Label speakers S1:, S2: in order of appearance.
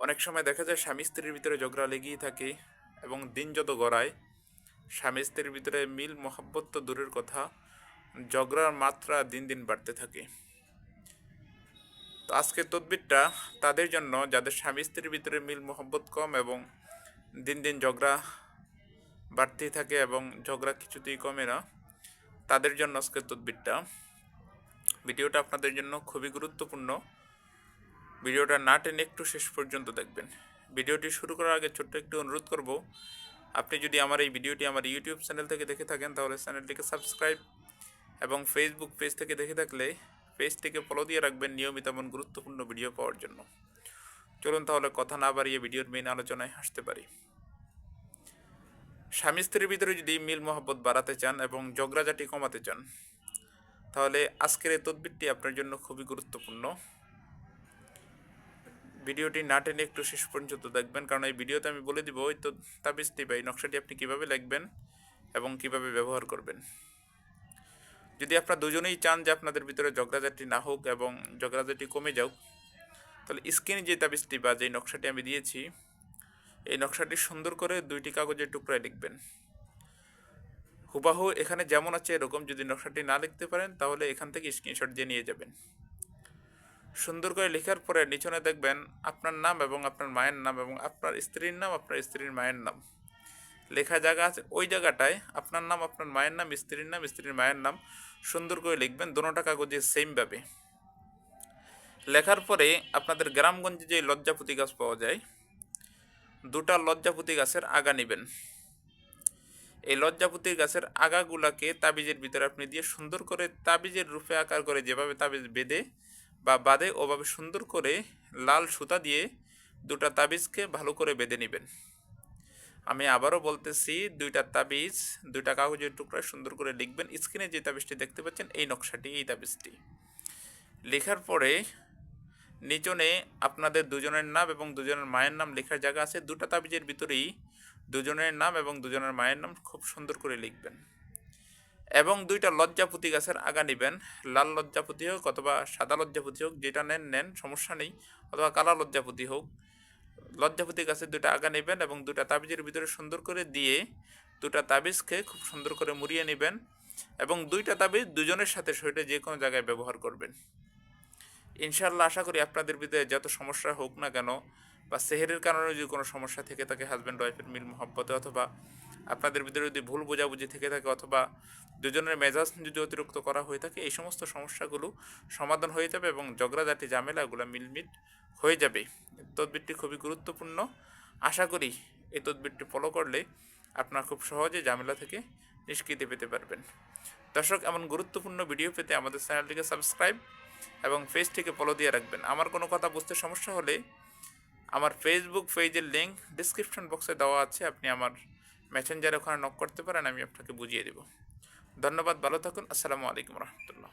S1: অনেক সময় দেখা যায় স্বামী স্ত্রীর ভিতরে ঝগড়া লেগেই থাকে এবং দিন যত গড়ায়, স্বামী স্ত্রীর ভিতরে মিল, মহাব্বত তো দূরের কথা, ঝগড়ার মাত্রা দিন দিন বাড়তে থাকে। তো আজকের তদবিরটা তাদের জন্য, যাদের স্বামী স্ত্রীর ভিতরে মিল, মহব্বত কম এবং দিন দিন ঝগড়া বাড়তেই থাকে এবং ঝগড়া কিছুতেই কমে না, তাদের জন্য আজকের তদবিরটা। ভিডিওটা আপনাদের জন্য খুবই গুরুত্বপূর্ণ। ভিডিওটা না টেনে একটু শেষ পর্যন্ত দেখবেন। ভিডিওটি শুরু করার আগে ছোট্ট একটু অনুরোধ করব, আপনি যদি আমার এই ভিডিওটি আমার ইউটিউব চ্যানেল থেকে দেখে থাকেন, তাহলে চ্যানেলটিকে সাবস্ক্রাইব এবং ফেসবুক পেজ থেকে দেখে থাকলে পেজটিকে ফলো দিয়ে রাখবেন নিয়মিত এমন গুরুত্বপূর্ণ ভিডিও পাওয়ার জন্য। চলুন তাহলে কথা না বাড়িয়ে ভিডিওর মেইন আলোচনায় আসতে পারি। স্বামী স্ত্রীর ভিতরে যদি মিল মহব্বত বাড়াতে চান এবং ঝগড়াঝাটি কমাতে চান, তাহলে আজকের এই তদবিরটি আপনার জন্য খুবই গুরুত্বপূর্ণ। ভিডিওটি না টেনে একটু শেষ পর্যন্ত দেখবেন, কারণ এই ভিডিওতে আমি বলে দিব, ওই তো তাবিজটি বা এই নকশাটি আপনি কীভাবে লিখবেন এবং কীভাবে ব্যবহার করবেন। যদি আপনারা দুজনেই চান যে আপনাদের ভিতরে ঝগড়াঝাটি না হোক এবং ঝগড়াঝাটি কমে যাক, তাহলে স্ক্রিনে যে তাবিজটি বা যে নকশাটি আমি দিয়েছি, এই নকশাটি সুন্দর করে দুইটি কাগজের টুকরায় লিখবেন। হুবাহু এখানে যেমন আছে এরকম, যদি নকশাটি না লিখতে পারেন, তাহলে এখান থেকে স্ক্রিনশট দিয়ে নিয়ে যাবেন। সুন্দর করে লেখার পরে নিচনে দেখবেন আপনার নাম এবং আপনার মায়ের নাম এবং আপনার স্ত্রীর নাম, আপনার স্ত্রীর মায়ের নাম। লেখা জায়গা আছে, ওই জায়গাটায় আপনার নাম, আপনার মায়ের নাম, স্ত্রীর নাম, স্ত্রীর মায়ের নাম সুন্দর করে লিখবেন দোনোটা কাগজে সেমভাবে লেখার পরে আপনাদের গ্রামগঞ্জে যে লজ্জাপতি গাছ পাওয়া যায়, দুটা লজ্জাপতি গাছের আগা নেবেন। এই লজ্জাপতি গাছের আগাগুলাকে তাবিজের ভিতরে আপনি দিয়ে সুন্দর করে তাবিজের রূপে আকার করে যেভাবে তাবিজ বেঁধে বা বাঁধে ওভাবে সুন্দর করে লাল সুতা দিয়ে দুটা তাবিজকে ভালো করে বেঁধে নেবেন। আমি আবারও বলতেছি, দুইটা তাবিজ, দুইটা কাগজের টুকরা সুন্দর করে লিখবেন। স্ক্রিনে যে তাবিজটি দেখতে পাচ্ছেন, এই নকশাটি, এই তাবিজটি। লেখার পরে নিচনে আপনাদের দুজনের নাম এবং দুজনের মায়ের নাম লেখার জায়গা আছে। দুটা তাবিজের ভিতরেই দুজনের নাম এবং দুজনের মায়ের নাম খুব সুন্দর করে লিখবেন। এবং দুইটা লজ্জাপতি গাছের আগা নেবেন। লাল লজ্জাপতি হোক অথবা সাদা লজ্জাপতি হোক, যেটা নেন নেন, সমস্যা নেই। অথবা কালা লজ্জাপতি হোক। লজ্জাপতি গাছের দুটা আগা নেবেন এবং দুটা তাবিজের ভিতরে সুন্দর করে দিয়ে দুটা তাবিজকে খুব সুন্দর করে মুড়িয়ে নেবেন এবং দুইটা তাবিজ দুজনের সাথে শরীরে যে কোনো জায়গায় ব্যবহার করবেন। ইনশাল্লাহ আশা করি আপনাদের ভিতরে যত সমস্যা হোক না কেন বা সেহেরের কারণে যদি কোনো সমস্যা থেকে থাকে হাজব্যান্ড ওয়াইফের মিল, মহব্বতে অথবা আপনাদের ভিতরে যদি ভুল বোঝাবুঝি থেকে থাকে অথবা দুজনের মেজাজ যদি অতিরিক্ত করা হয়ে থাকে, এই সমস্ত সমস্যাগুলো সমাধান হয়ে যাবে এবং ঝগড়াঝাটি, ঝামেলাগুলো মিলমিট হয়ে যাবে। তদবিরটি খুবই গুরুত্বপূর্ণ। আশা করি এই তদবিরটি ফলো করলে আপনার খুব সহজে ঝামেলা থেকে নিষ্কৃতি পেতে পারবেন। দর্শক, এমন গুরুত্বপূর্ণ ভিডিও পেতে আমাদের চ্যানেলটিকে সাবস্ক্রাইব এবং পেজটিকে ফলো দিয়ে রাখবেন। আমার কোনো কথা বুঝতে সমস্যা হলে আমার ফেসবুক পেজের লিঙ্ক ডিসক্রিপশন বক্সে দেওয়া আছে। আপনি আমার মেসেঞ্জারে ওখানে নক করতে পারেন, আমি আপনাকে বুঝিয়ে দেবো। ধন্যবাদ, ভালো থাকুন, আসসালামু আলাইকুম রহমতুল্লাহ।